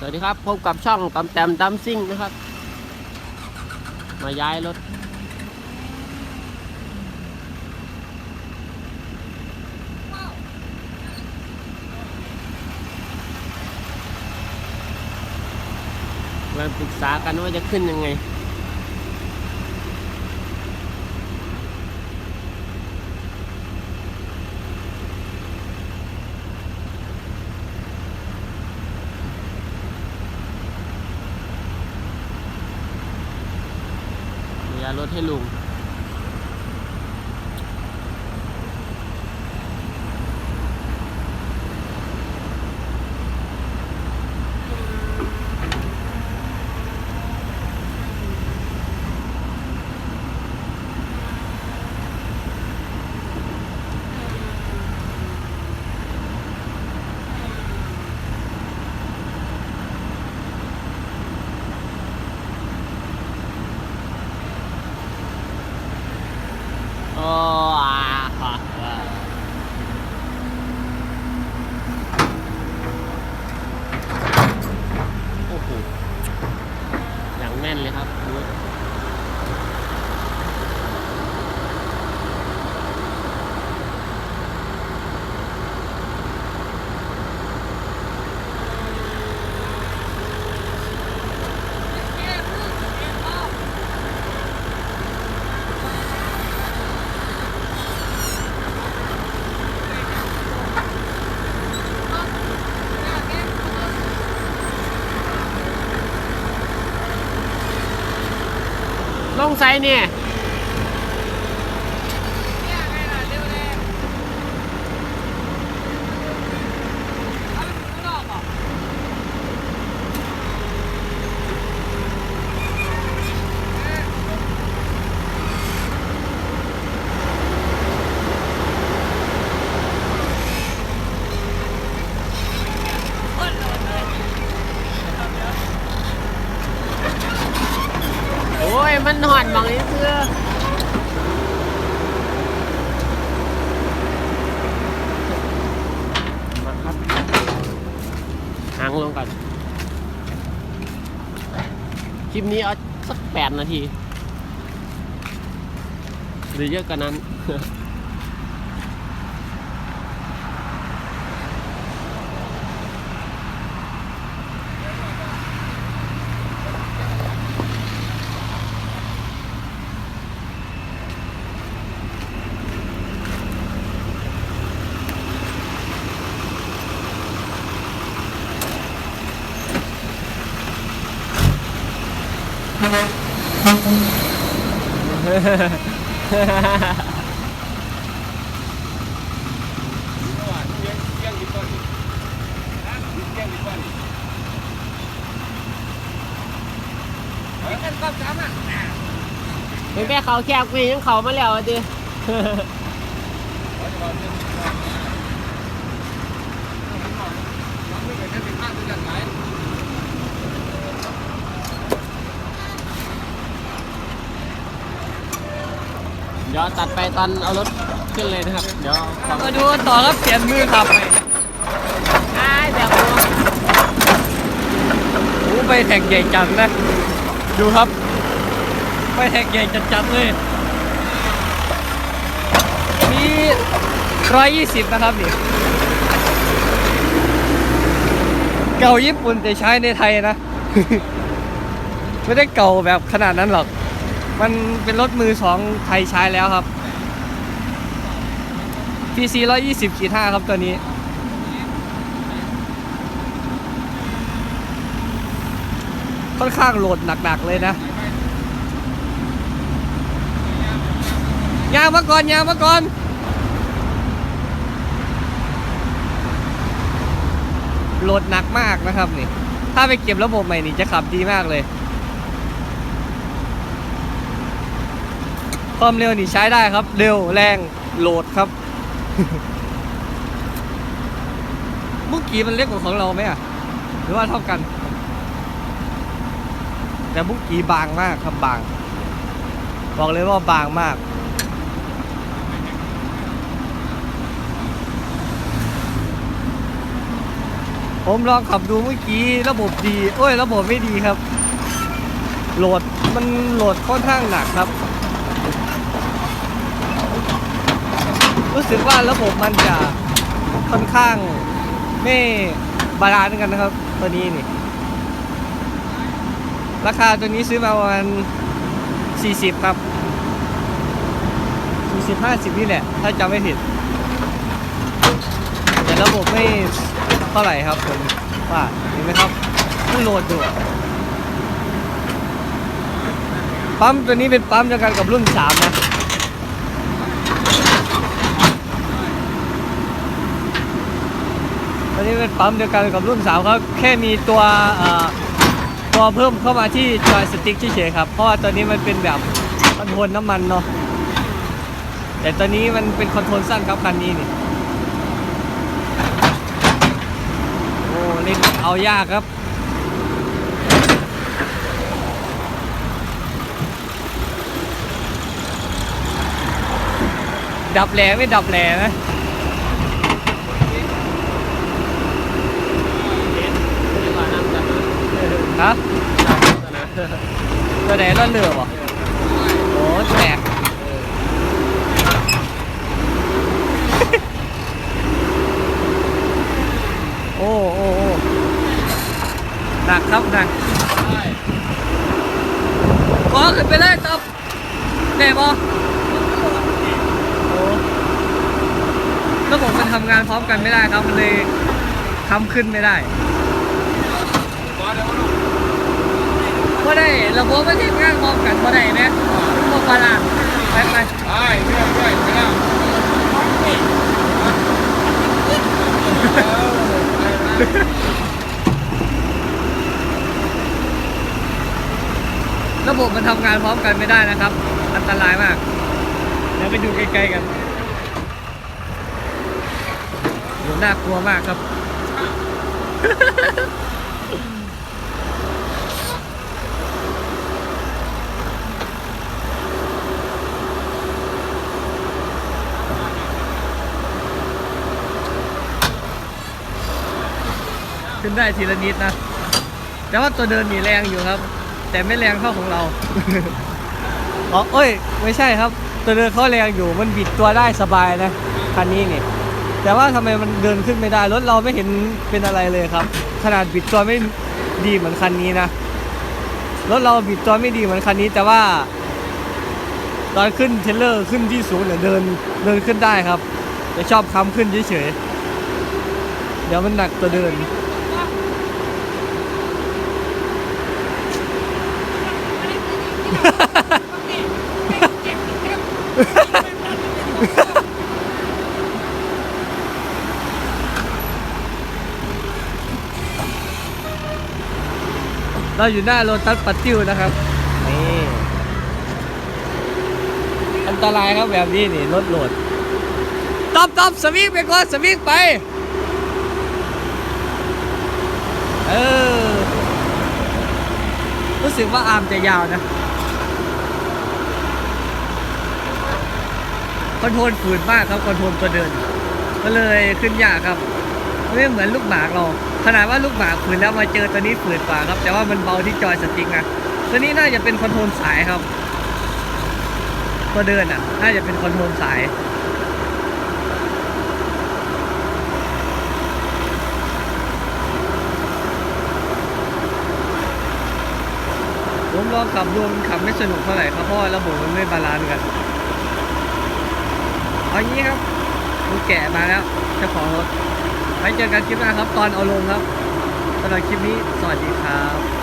สวัสดีครับ พบกับช่องตำแตมตำซิ่งนะครับ มาย้ายรถ มาปรึกษากันว่าจะขึ้นยังไง รถให้ลุง โอ้อาค่ะโอ้โห อย่างแน่นเลยครับรถ ลงไซเนี่ย โอ้ย มันหอนบางนี้เพื่อมาครับหางลงก่อนคลิปนี้เอาสักแปดนาที หรือเยอะกว่านั้น เป็นแม่เขาแคบกูยังเขามาแล้วดิ ดี๋ยวตัดไปตอนเอารถขึ้นเลยนะครับ เดี๋ยวขอมาดูต่อครับเปลี่ยนมือขับไปอ้ายเดี๋ยวผมโอ้ไปแท็กใหญ่จังนะ ดูครับ ไปแท็กใหญ่จัดๆเลยมีร้อยยี่สิบนะครับนี่เก่าญี่ปุ่นแต่ใช้ในไทยนะ ไม่ได้เก่าแบบขนาดนั้นหรอก มันเป็นรถมือสองไทยใช้แล้วครับ PC 120ขีด5ครับตัวนี้ ค่อนข้างโหลดหนักๆเลยนะ ยางมาก่อน ยางมาก่อนโหลดหนักมากนะครับนี่ ถ้าไปเก็บระบบใหม่นี่จะขับดีมากเลย ความเร็วนี่ใช้ได้ครับ เร็วแรงโหลดครับบุกกี้มันเล็กกว่าของเราไหมอะ หรือว่าเท่ากัน แต่บุกกี้บางมากครับบาง บอกเลยว่าบางมากผมลองขับดูเมื่อกี้ระบบดี โอ้ย ระบบไม่ดีครับ โหลดมันโหลดค่อนข้างหนักครับ รู้สึกว่าระบบมันจะค่อนข้างไม่บาลานซ์กันนะครับ ตัวนี้นี่ ราคาตัวนี้ซื้อมาประมาณ40 ครับ 40 50 นี่แหละ ถ้าจำไม่ผิด แต่ระบบไม่เท่าไหร่ครับผมว่าเห็นไหมครับมันโหลดอยู่ปั๊มตัวนี้เป็นปั๊มเดียวกันกับรุ่น 3 นะ ตัวนี้เป็นปั๊มเดียวกันกับรุ่น3ครับแค่มีตัวตัวเพิ่มเข้ามาที่จอยสติ๊กเฉยๆครับเพราะว่าตัวนี้มันเป็นแบบคอนโทรลน้ำมันเนาะแต่ตัวนี้มันเป็นคอนโทรลสั้นครับคันนี้นี่โอ้เล่นเอายากครับดับแหลไม่ดับแหลนะ ฮะตัวไหนรอดเรือวะโอ้แตกโอ้โอ้โอ้หนักครับหนักบอขึ้นไปเลยตบแน่บอโอ้ระบบมันทำงานพร้อมกันไม่ได้ครับ มันเลยทำขึ้นไม่ได้ บ่ได้ระบบมันเฮ็ดงานพร้อมกันบ่ได้แหมบ่บาลานซ์ไปไปใช่เรื่อยเรื่อยไปแล้วระบบมันทำงานพร้อมกันไม่ได้นะครับ อันตรายมาก เดี๋ยวไปดูใกล้ๆกันโหน่ากลัวมากครับ ขึ้นได้ทีละนิดนะ แต่ว่าตัวเดินมีแรงอยู่ครับ แต่ไม่แรงเท่าของเรา อ๋อเอ้ย ไม่ใช่ครับ ตัวเดินเขาแรงอยู่ มันบิดตัวได้สบายนะ คันนี้นี่ แต่ว่าทำไมมันเดินขึ้นไม่ได้ รถเราไม่เห็นเป็นอะไรเลยครับ ขนาดบิดตัวไม่ดีเหมือนคันนี้นะ รถเราบิดตัวไม่ดีเหมือนคันนี้ แต่ว่าตอนขึ้นเทรลเลอร์ขึ้นที่สูงเนี่ยเดินเดินขึ้นได้ครับ แต่ชอบค้ำขึ้นเฉยๆเดี๋ยวมันหนักตัวเดิน เราอยู่หน้าโรตัสปัตติวนะครับ นี่อันตรายครับแบบนี้นี่รถโหลดตอบตอบสวิงไปก่อนสวิงไป เออ รู้สึกว่าอาร์มจะยาวนะ คอนโทรลฝืนมากครับคอนโทรลตัวเดิน ก็เลยขึ้นยากครับไม่เหมือนลูกหมากเราขนาดว่าลูกหมากฝืนแล้วมาเจอตัวนี้ฝืนกว่าครับ แต่ว่ามันเบาที่จอยสติ๊กนะตัวนี้น่าจะเป็นคอนโทรลสายครับ ตัวเดินอะ น่าจะเป็นคอนโทรลสายผมลองขับดูมันขับไม่สนุกเท่าไหร่ครับเพราะว่าระบบมันไม่บาลานซ์กัน เอางี้ครับลุงแกะมาแล้วเจ้าของรถไว้เจอกันคลิปหน้าครับ ตอนเอาลงครับสำหรับคลิปนี้สวัสดีครับ